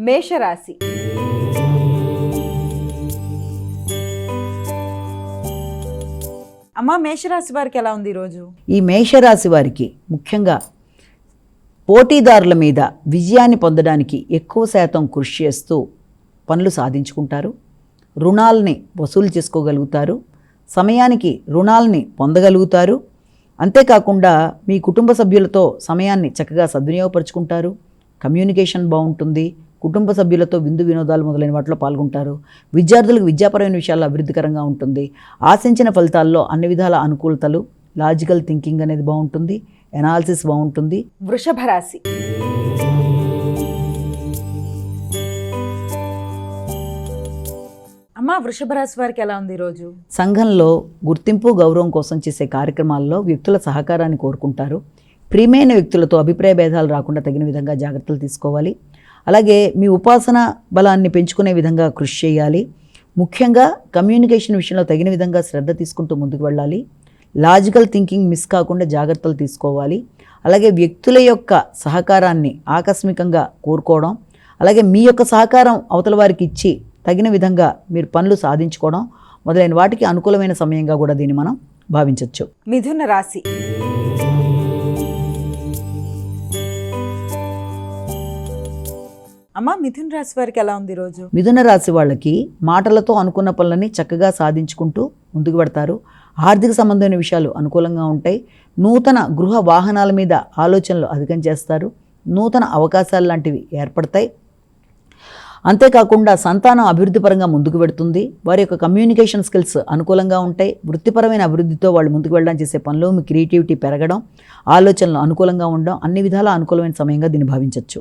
మేషరాశి. అమ్మా మేషరాశి వారికి ఎలా ఉంది ఈరోజు? ఈ మేషరాశి వారికి ముఖ్యంగా పోటీదారుల మీద విజయాన్ని పొందడానికి ఎక్కువ శాతం కృషి చేస్తూ పనులు సాధించుకుంటారు. రుణాలని వసూలు చేసుకోగలుగుతారు. సమయానికి రుణాలని పొందగలుగుతారు. అంతేకాకుండా మీ కుటుంబ సభ్యులతో సమయాన్ని చక్కగా సద్వినియోగపరుచుకుంటారు. కమ్యూనికేషన్ బాగుంటుంది. కుటుంబ సభ్యులతో విందు వినోదాలు మొదలైన వాటిలో పాల్గొంటారు. విద్యార్థులకు విద్యాపరమైన విషయాల్లో అభివృద్ధికరంగా ఉంటుంది. ఆశించిన ఫలితాల్లో అన్ని విధాల అనుకూలతలు లాజికల్ థింకింగ్ అనేది బాగుంటుంది. ఎనాలిసిస్ బాగుంటుంది. వృషభ రాశి. అమ్మా వృషభ రాశి వారికి ఎలా ఉంది ఈరోజు సంఘంలో గుర్తింపు గౌరవం కోసం చేసే కార్యక్రమాల్లో వ్యక్తుల సహకారాన్ని కోరుకుంటారు. ప్రియమైన వ్యక్తులతో అభిప్రాయ భేదాలు రాకుండా తగిన విధంగా జాగ్రత్తలు తీసుకోవాలి. అలాగే మీ ఉపాసన బలాన్ని పెంచుకునే విధంగా కృషి చేయాలి. ముఖ్యంగా కమ్యూనికేషన్ విషయంలో తగిన విధంగా శ్రద్ధ తీసుకుంటూ ముందుకు వెళ్ళాలి. లాజికల్ థింకింగ్ మిస్ కాకుండా జాగ్రత్తలు తీసుకోవాలి. అలాగే వ్యక్తుల యొక్క సహకారాన్ని ఆకస్మికంగా కోరుకోవడం అలాగే మీ యొక్క సహకారం అవతల వారికి ఇచ్చి తగిన విధంగా మీరు పనులు సాధించుకోవడం మొదలైన వాటికి అనుకూలమైన సమయంగా కూడా దీన్ని మనం భావించవచ్చు మిథున రాశి అమ్మా మిథున రాశి వారికి ఎలా ఉంది రోజు? మిథున రాశి వాళ్ళకి మాటలతో అనుకున్న పనులని చక్కగా సాధించుకుంటూ ముందుకు పెడతారు. ఆర్థిక సంబంధమైన విషయాలు అనుకూలంగా ఉంటాయి. నూతన గృహ వాహనాల మీద ఆలోచనలు అధికం చేస్తారు. నూతన అవకాశాలు లాంటివి ఏర్పడతాయి. అంతేకాకుండా సంతానం అభివృద్ధి పరంగా ముందుకు పెడుతుంది వారి యొక్క కమ్యూనికేషన్ స్కిల్స్ అనుకూలంగా ఉంటాయి. వృత్తిపరమైన అభివృద్ధితో వాళ్ళు ముందుకు వెళ్ళడం చేసే పనిలో మీ క్రియేటివిటీ పెరగడం ఆలోచనలు అనుకూలంగా ఉండడం అన్ని విధాల అనుకూలమైన సమయంగా దీన్ని భావించవచ్చు